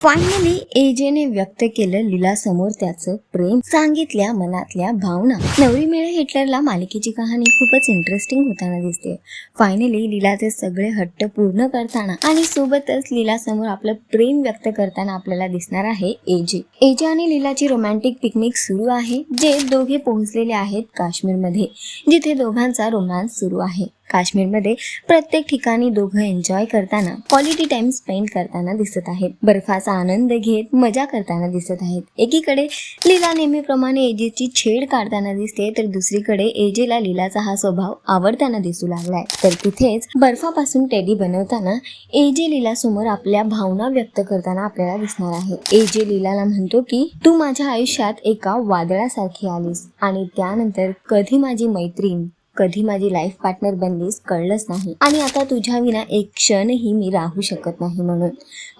Finally एजेने व्यक्त केलं लीला समोर त्याचं प्रेम सांगितल्या मनातल्या भावना. नवरी मिळे हिटलरला मालिकेची कहाणी खूपच इंटरेस्टिंग होताना दिसते. फायनली लीलाचे सगळे हट्ट पूर्ण करताना आणि सोबतच लीला समोर आपलं प्रेम व्यक्त करताना आपल्याला दिसणार आहे एजे एजे आणि लीलाची रोमॅन्टिक पिकनिक सुरू आहे जे दोघे पोहोचलेले आहेत काश्मीरमध्ये जिथे दोघांचा रोमॅन्स सुरू आहे. काश्मीरमध्ये प्रत्येक ठिकाणी दोघं एन्जॉय करताना क्वालिटी टाइम स्पेंड करताना दिसत आहेत. बर्फाचा आनंद घेत मजा करताना दिसत आहेत. एकीकडे लीला नेहमीप्रमाणे एजेची छेड काढताना दिसते तर दुसरीकडे एजेला लीलाचा हा स्वभाव आवडताना दिसू लागलाय. तर तिथेच बर्फापासून टेडी बनवताना एजे लीला समोर आपल्या भावना व्यक्त करताना आपल्याला दिसणार आहे. एजे लीलाला म्हणतो की तू माझ्या आयुष्यात एका वादळासारखी आलीस आणि त्यानंतर कधी माझी मैत्रीण कधी माझी लाईफ पार्टनर बनलीस कळलंच नाही. आणि आता तुझ्या विना एक क्षणही मी राहू शकत नाही म्हणून.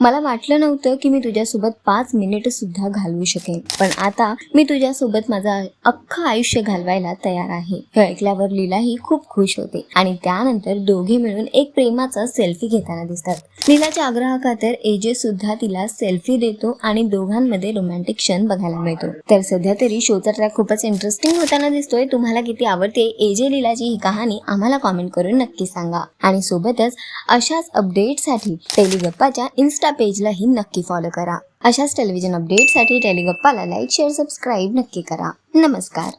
मला वाटलं नव्हतं की मी तुझ्यासोबत पाच मिनिट सुद्धा घालवू शकेन. पण आता मी तुझ्यासोबत माझं अख्खं आयुष्य घालवायला तयार आहे. हे ऐकल्यावर लीलाही खूप खुश होते. आणि त्यानंतर दोघे मिळून एक प्रेमाचा सेल्फी घेताना दिसतात. लीलाच्या आग्रहाखातर एजे सुद्धा तिला सेल्फी देतो आणि दोघांमध्ये रोमॅन्टिक क्षण बघायला मिळतो. तर सध्या तरी शोचा ट्रॅक खूपच इंटरेस्टिंग होताना दिसतोय. तुम्हाला किती आवडते एजे लीलाची ही कहाणी आम्हाला कॉमेंट करून नक्की सांगा. आणि सोबतच अशाच अपडेटसाठी टेलिगप्पाच्या इन्स्टा पेजलाही नक्की फॉलो करा. अशाच टेलिव्हिजन अपडेटसाठी टेलिगप्पाला लाईक शेअर सबस्क्राईब नक्की करा. नमस्कार.